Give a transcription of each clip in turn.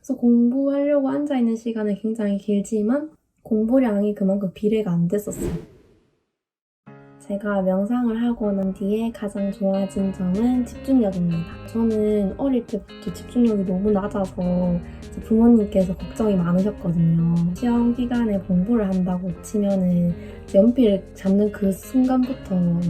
그래서 공부하려고 앉아있는 시간은 굉장히 길지만 공부량이 그만큼 비례가 안 됐었어요. 제가 명상을 하고 난 뒤에 가장 좋아진 점은 집중력입니다. 저는 어릴 때부터 집중력이 너무 낮아서 제 부모님께서 걱정이 많으셨거든요. 시험 기간에 공부를 한다고 치면은 연필 잡는 그 순간부터 막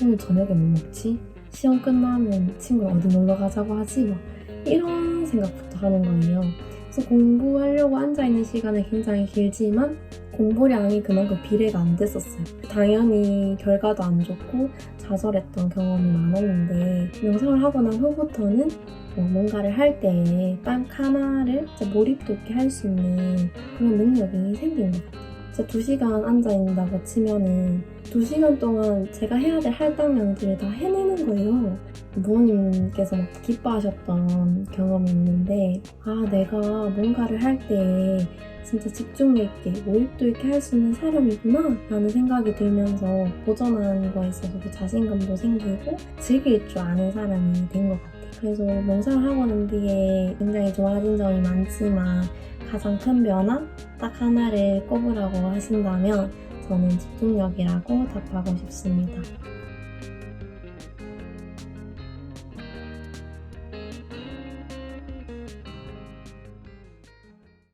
오늘 저녁에 뭐 먹지? 시험 끝나면 친구랑 어디 놀러 가자고 하지? 막 이런 생각부터 하는 거예요. 그래서 공부하려고 앉아있는 시간은 굉장히 길지만 공부량이 그만큼 비례가 안 됐었어요. 당연히 결과도 안 좋고 좌절했던 경험이 많았는데 명상을 하고 난 후부터는 뭐 뭔가를 할 때 딱 하나를 몰입도 있게 할 수 있는 그런 능력이 생긴 것 같아요. 진짜 두 시간 앉아있는다고 치면은 두 시간 동안 제가 해야 될 할당량들을 다 해내는 거예요. 부모님께서 막 기뻐하셨던 경험이 있는데, 아, 내가 뭔가를 할 때 진짜 집중력 있게, 몰입도 있게 할 수 있는 사람이구나, 라는 생각이 들면서 도전하는 거에 있어서도 자신감도 생기고, 즐길 줄 아는 사람이 된 것 같아요. 그래서 명상을 하고 난 뒤에 굉장히 좋아진 점이 많지만, 가장 큰 변화? 딱 하나를 꼽으라고 하신다면, 저는 집중력이라고 답하고 싶습니다.